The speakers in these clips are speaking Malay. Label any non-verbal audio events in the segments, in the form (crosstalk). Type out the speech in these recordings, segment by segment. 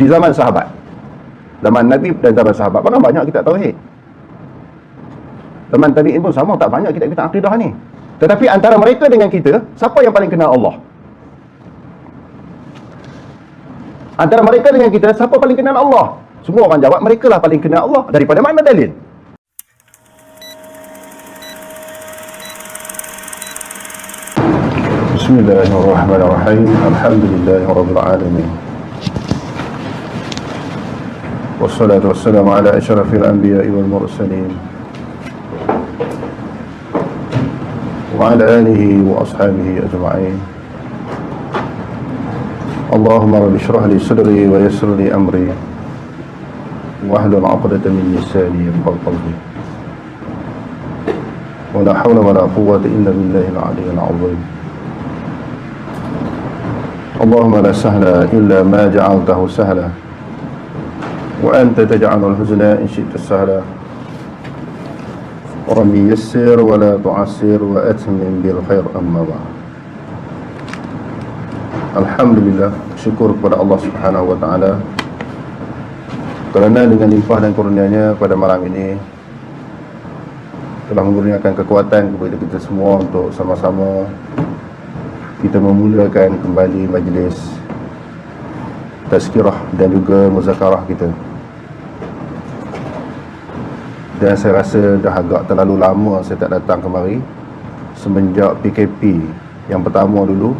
di zaman sahabat. Zaman Nabi dan zaman sahabat. Mana banyak kita tauhid zaman tabi'in pun sama tak banyak kita kita akidah ni. Tetapi antara mereka dengan kita siapa yang paling kenal Allah? Antara mereka dengan kita siapa paling kenal Allah? Semua orang jawab mereka lah paling kenal Allah daripada mana dalil? Bismillahirrahmanirrahim. Alhamdulillahirrahmanirrahim. والصلاة والسلام على أشرف الأنبياء والمرسلين. وعلى آله وأصحابه أجمعين. اللهم رب اشرح لي صدري ويسر لي أمري. واحلل عقدة من لساني يفقهوا قولي. ولا حول ولا قوة إلا بالله العلي العظيم. اللهم لا سهل إلا ما جعلته سهلا. وأنت تجعل الحزن إن شئت سهلا ربي يسر ولا تعسر وأتمم بالخير أما بعد Alhamdulillah syukur kepada Allah Subhanahu wa taala kerana dengan limpah dan kurnianya pada malam ini telah mengurniakan kekuatan kepada kita semua untuk sama-sama kita memulakan kembali majlis tazkirah dan juga muzakarah kita dan saya rasa dah agak terlalu lama saya tak datang kemari. Semenjak PKP yang pertama dulu.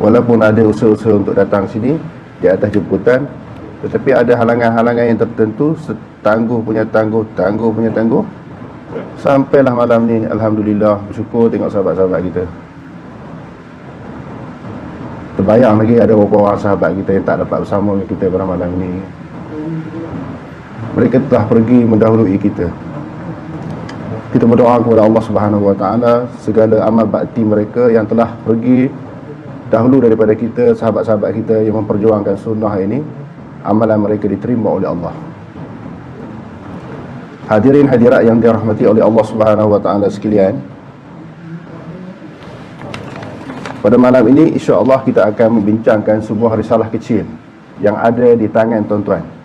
Walaupun ada usaha-usaha untuk datang sini di atas jemputan tetapi ada halangan-halangan yang tertentu tangguh punya tangguh tangguh punya tangguh. Sampailah malam ni Alhamdulillah bersyukur tengok sahabat-sahabat kita. Terbayang lagi ada beberapa orang sahabat kita yang tak dapat bersama kita pada malam ini mereka telah pergi mendahului kita. Kita berdoa kepada Allah Subhanahu Wa Taala segala amal bakti mereka yang telah pergi dahulu daripada kita sahabat-sahabat kita yang memperjuangkan sunnah ini amalan mereka diterima oleh Allah. Hadirin hadirat yang dirahmati oleh Allah Subhanahu Wa Taala sekalian pada malam ini insya-Allah kita akan membincangkan sebuah risalah kecil yang ada di tangan tuan-tuan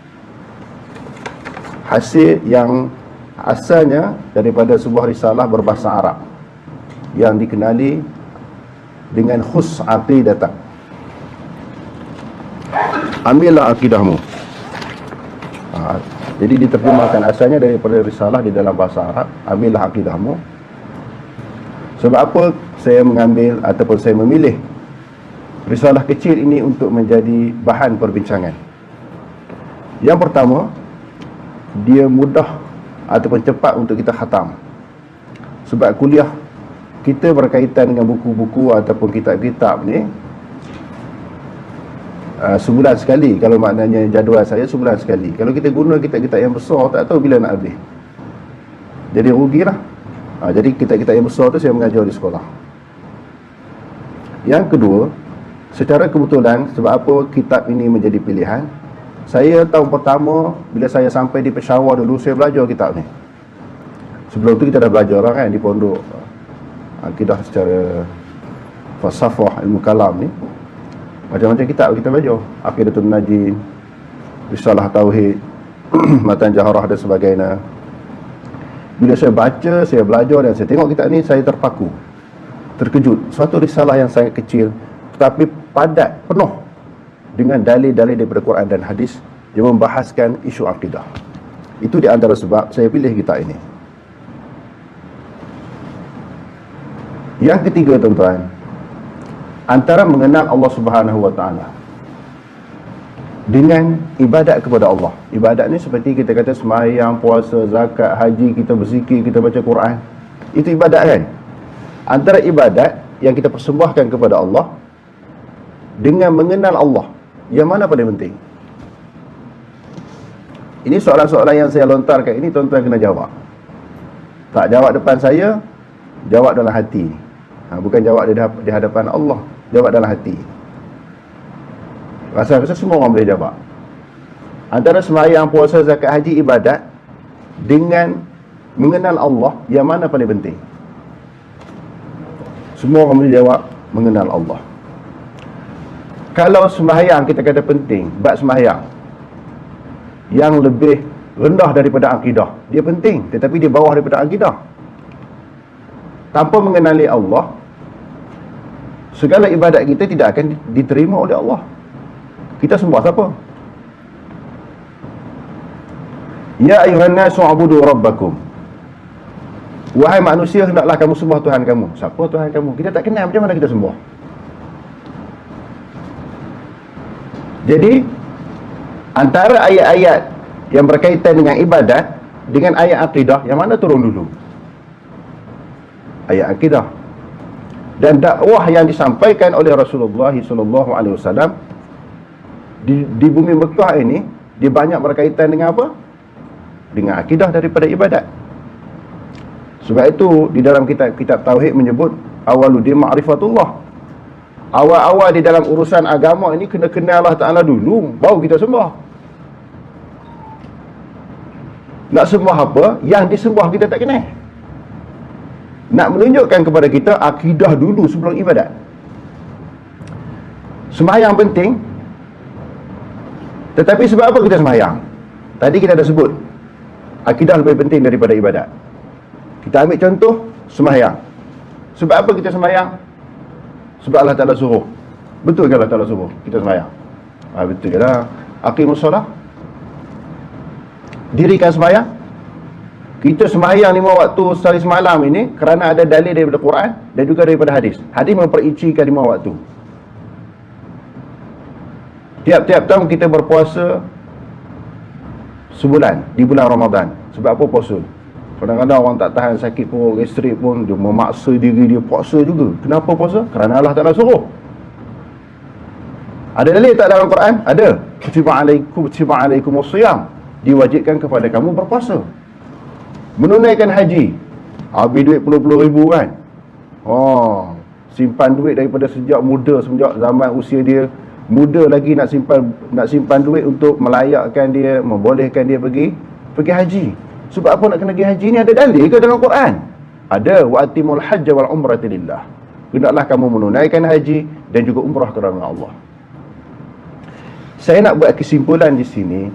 hasil yang asalnya daripada sebuah risalah berbahasa Arab yang dikenali dengan khus datang. ambillah akidahmu. Ha, jadi diterjemahkan asalnya daripada risalah di dalam bahasa Arab ambillah akidahmu. Sebab apa saya mengambil ataupun saya memilih risalah kecil ini untuk menjadi bahan perbincangan? Yang pertama dia mudah ataupun cepat untuk kita khatam. Sebab kuliah kita berkaitan dengan buku-buku ataupun kitab-kitab ni uh, sebulan sekali. Kalau maknanya jadual saya sebulan sekali. Kalau kita guna kitab-kitab yang besar tak tahu bila nak habis. Jadi rugilah. Uh, jadi kitab-kitab yang besar tu saya mengajar di sekolah. Yang kedua secara kebetulan sebab apa kitab ini menjadi pilihan saya tahun pertama bila saya sampai di Peshawar dulu saya belajar kitab ni. Sebelum tu kita dah belajar kan di pondok akidah secara falsafah ilmu kalam ni. Macam-macam kitab kita belajar. Aqidatul Najin, Risalah Tauhid, (clears throat) Matan Jaharah dan sebagainya. Bila saya baca, saya belajar dan saya tengok kitab ni saya terpaku. Terkejut. Suatu risalah yang sangat kecil tetapi padat, penuh dengan dalil-dalil daripada Quran dan hadis yang membahaskan isu akidah. Itu di antara sebab saya pilih kitab ini. Yang ketiga tuan-tuan, antara mengenal Allah Subhanahu Wa Taala dengan ibadat kepada Allah. Ibadat ni seperti kita kata semayang, puasa, zakat, haji, kita berzikir, kita baca Quran. Itu ibadat kan? Antara ibadat yang kita persembahkan kepada Allah dengan mengenal Allah yang mana paling penting? Ini soalan-soalan yang saya lontarkan ini tuan-tuan kena jawab. Tak jawab depan saya, jawab dalam hati. Ha, bukan jawab di, di hadapan Allah, jawab dalam hati. Rasa-rasa semua orang boleh jawab. Antara semayang, puasa, zakat, haji, ibadat dengan mengenal Allah, yang mana paling penting? Semua orang boleh jawab mengenal Allah. Kalau sembahyang kita kata penting bab sembahyang. Yang lebih rendah daripada akidah. Dia penting tetapi dia bawah daripada akidah. Tanpa mengenali Allah segala ibadat kita tidak akan diterima oleh Allah. Kita sembah siapa? Ya ayuhan nasu abudu rabbakum. Wahai manusia hendaklah kamu sembah Tuhan kamu. Siapa Tuhan kamu? Kita tak kenal macam mana kita sembah Jadi Antara ayat-ayat Yang berkaitan dengan ibadat Dengan ayat akidah Yang mana turun dulu? Ayat akidah Dan dakwah yang disampaikan oleh Rasulullah SAW di, di bumi Mekah ini Dia banyak berkaitan dengan apa? dengan akidah daripada ibadat sebab itu di dalam kitab kitab tauhid menyebut awaludin ma'rifatullah awal-awal di dalam urusan agama ini kena kenal Allah Ta'ala dulu baru kita sembah. Nak sembah apa? Yang disembah kita tak kenal nak menunjukkan kepada kita akidah dulu sebelum ibadat. Sembahyang penting. Tetapi sebab apa kita sembahyang? Tadi kita dah sebut akidah lebih penting daripada ibadat. Kita ambil contoh sembahyang. Sebab apa kita sembahyang sebab Allah Ta'ala suruh. Betul ke Allah Ta'ala suruh kita sembahyang ha, betul ke lah aqimus solah dirikan sembahyang kita sembahyang lima waktu sehari semalam ini kerana ada dalil daripada Quran dan juga daripada hadis. Hadis mempericikan lima waktu. Tiap-tiap tahun kita berpuasa sebulan di bulan Ramadan. Sebab apa puasa kadang-kadang orang tak tahan sakit pun gastrik pun dia memaksa diri dia puasa juga. Kenapa puasa? kerana Allah Ta'ala suruh. Ada dalil tak dalam Quran? ada. Kutiba alaikum kutiba alaikum diwajibkan kepada kamu berpuasa. Menunaikan haji. Habis duit puluh-puluh ribu kan? Oh simpan duit daripada sejak muda sejak zaman usia dia. Muda lagi nak simpan nak simpan duit untuk melayakkan dia membolehkan dia pergi pergi haji sebab apa nak kena pergi haji ni ada dalil ke dalam Quran ada wa atimul hajj wal umrata lillah hendaklah kamu menunaikan haji dan juga umrah kerana Allah saya nak buat kesimpulan di sini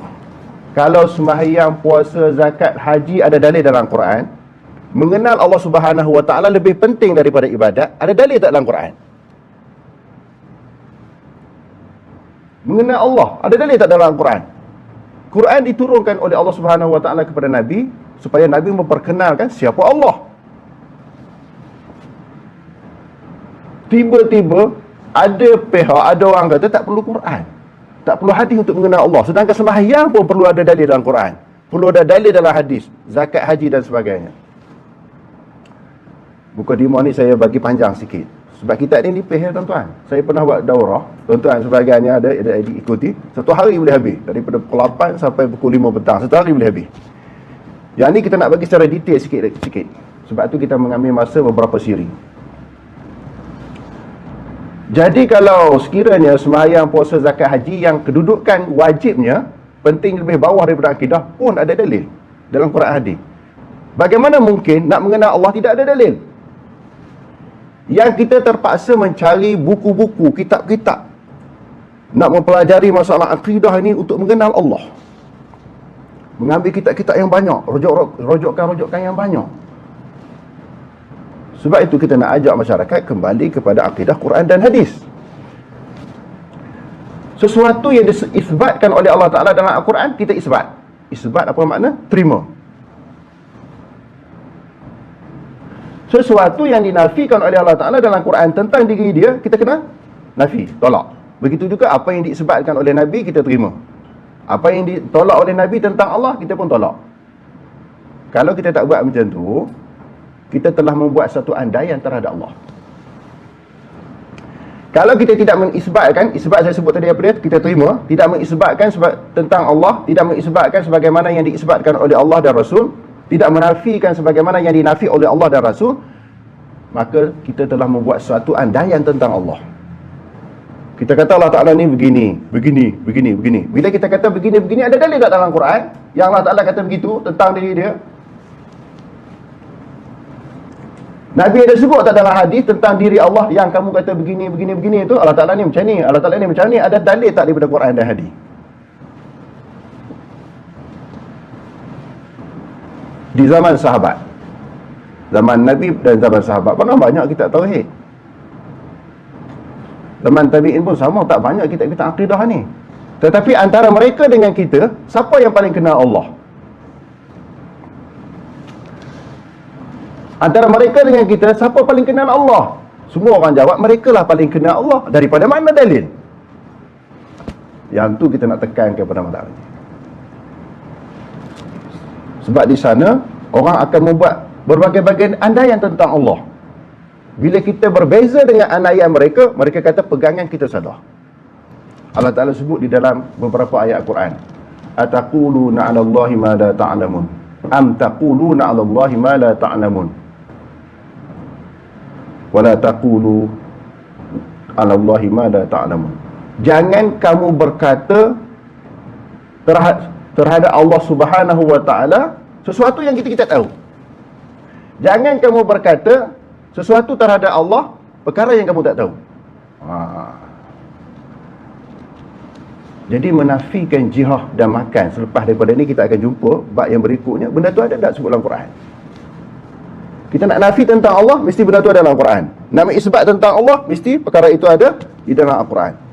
kalau sembahyang puasa zakat haji ada dalil dalam Quran mengenal Allah Subhanahu wa taala lebih penting daripada ibadat ada dalil tak dalam Quran mengenal Allah. Ada dalil tak dalam Al-Quran? Quran diturunkan oleh Allah Subhanahu Wa Taala kepada Nabi supaya Nabi memperkenalkan siapa Allah. Tiba-tiba ada pihak, ada orang kata tak perlu Quran. Tak perlu hadis untuk mengenal Allah. Sedangkan sembahyang pun perlu ada dalil dalam Quran. Perlu ada dalil dalam hadis, zakat haji dan sebagainya. Buka di ni saya bagi panjang sikit. Sebab kita ni nipis ya tuan-tuan. Saya pernah buat daurah. Tuan-tuan sebagainya ada, ada, ikuti. Satu hari boleh habis. Daripada pukul 8 sampai pukul 5 petang. Satu hari boleh habis. Yang ni kita nak bagi secara detail sikit sikit. Sebab tu kita mengambil masa beberapa siri. Jadi kalau sekiranya sembahyang puasa zakat haji yang kedudukan wajibnya penting lebih bawah daripada akidah pun ada dalil dalam Quran hadis. Bagaimana mungkin nak mengenal Allah tidak ada dalil? Yang kita terpaksa mencari buku-buku, kitab-kitab. Nak mempelajari masalah akidah ini untuk mengenal Allah. Mengambil kitab-kitab yang banyak rojok-rojokkan yang banyak. Sebab itu kita nak ajak masyarakat kembali kepada akidah Quran dan hadis. Sesuatu yang disebutkan oleh Allah Ta'ala dalam Al-Quran kita isbat. Isbat apa makna? terima sesuatu yang dinafikan oleh Allah Ta'ala dalam Quran tentang diri dia, kita kena nafi, tolak. Begitu juga apa yang disebutkan oleh Nabi, kita terima. Apa yang ditolak oleh Nabi tentang Allah, kita pun tolak. Kalau kita tak buat macam tu, kita telah membuat satu andaian terhadap Allah. Kalau kita tidak mengisbatkan, isbat saya sebut tadi apa dia, kita terima, tidak mengisbatkan sebab tentang Allah, tidak mengisbatkan sebagaimana yang diisbatkan oleh Allah dan Rasul, tidak menafikan sebagaimana yang dinafi oleh Allah dan Rasul maka kita telah membuat suatu andaian tentang Allah. Kita kata Allah Ta'ala ni begini begini, begini, begini. Bila kita kata begini, begini ada dalil tak dalam Quran yang Allah Ta'ala kata begitu tentang diri dia. Nabi ada sebut tak dalam hadis tentang diri Allah yang kamu kata begini begini begini itu Allah Taala ni macam ni, Allah Taala ni macam ni. Ada dalil tak daripada Quran dan hadis? Di zaman sahabat. Zaman Nabi dan zaman sahabat pernah banyak kita tauhid. Zaman tabi'in pun sama tak banyak kita kita akidah ni. Tetapi antara mereka dengan kita, siapa yang paling kenal Allah? Antara mereka dengan kita, siapa paling kenal Allah? Semua orang jawab, mereka lah paling kenal Allah. Daripada mana dalil? Yang tu kita nak tekan kepada ni. Sebab di sana, orang akan membuat berbagai-bagai andaian tentang Allah. Bila kita berbeza dengan andaian mereka, mereka kata pegangan kita salah. Allah Ta'ala sebut di dalam beberapa ayat Quran. Ataquluna 'ala Allahi ma la ta'lamun. Am taquluna 'ala Allahi ma la ta'lamun wala taqulu ala Allahi ma la ta'lamun. Jangan kamu berkata terhadap, terhadap Allah Subhanahu wa taala sesuatu yang kita kita tahu. Jangan kamu berkata sesuatu terhadap Allah perkara yang kamu tak tahu. Ha. Jadi menafikan jihad dan makan selepas daripada ini kita akan jumpa bab yang berikutnya benda tu ada tak sebut dalam Quran. Kita nak nafi tentang Allah, mesti benda tu ada dalam Al-Quran. Nak isbat tentang Allah, mesti perkara itu ada di dalam Al-Quran.